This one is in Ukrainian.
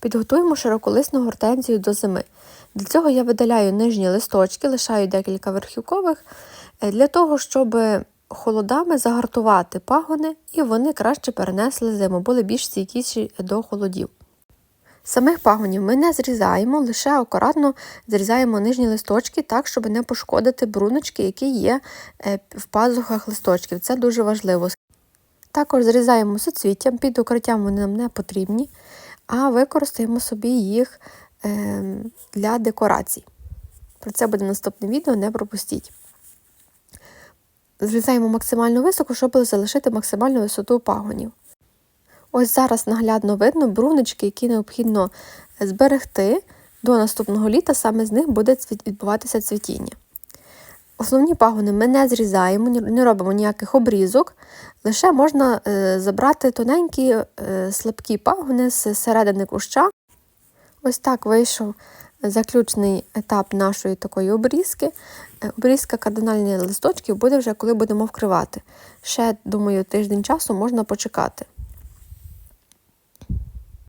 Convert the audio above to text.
Підготуємо широколисну гортензію до зими. Для цього я видаляю нижні листочки, лишаю декілька верхівкових, е, для того, щоб холодами загартувати пагони і вони краще перенесли зиму, були більш стійкіші до холодів. Самих пагонів ми не зрізаємо, лише акуратно зрізаємо нижні листочки так, щоб не пошкодити бруночки, які є е, в пазухах листочків. Це дуже важливо. Також зрізаємо суцвіттям, під укриттям вони нам не потрібні, а використаємо собі їх е, для декорацій. Про це буде наступне відео, не пропустіть. Зрізаємо максимально високо, щоб залишити максимальну висоту пагонів. Ось зараз наглядно видно бруночки, які необхідно зберегти до наступного літа, саме з них буде відбуватися цвітіння. Основні пагони ми не зрізаємо, не робимо ніяких обрізок, лише можна забрати тоненькі слабкі пагони з середини куща. Ось так вийшов заключний етап нашої такої обрізки. Обрізка кардинальних листочків буде вже, коли будемо вкривати. Ще, думаю, тиждень часу можна почекати.